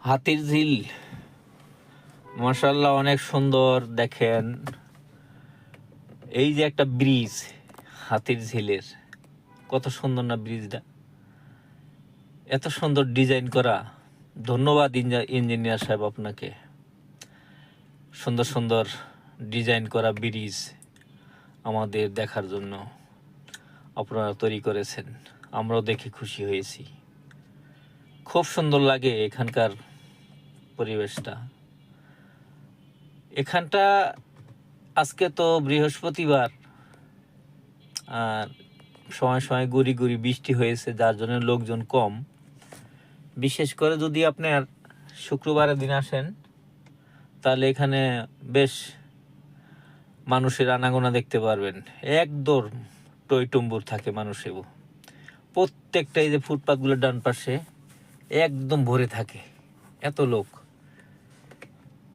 হাতির ঝিল। মাসাল্লাহ অনেক সুন্দর, দেখেন। এই যে একটা ব্রিজ, হাতির ঝিলের। কত সুন্দর না ব্রিজটা। এত সুন্দর ডিজাইন করা। ধন্যবাদ ইঞ্জা- ইঞ্জিনিয়ার সাহেব আপনাকে। সুন্দর সুন্দর ডিজাইন করা ব্রিজ আমাদের দেখার জন্য আপনারা তৈরি করেছেন। আমরাও দেখে খুশি হয়েছি। খুব সুন্দর লাগে এখানকার পরিবেশটা। এখানটা আজকে তো বৃহস্পতিবার, আর সময় সময় গুড়ি গুড়ি বৃষ্টি হয়েছে, যার জন্য লোকজন কম। বিশেষ করে যদি আপনার শুক্রবারের দিন আসেন, তাহলে এখানে বেশ মানুষের আনাগোনা দেখতে পারবেন। একদম টইটুম্বুর থাকে মানুষের প্রত্যেকটা এই যে ফুটপাথগুলোর ডান পাশে, একদম ভরে থাকে। এত লোক।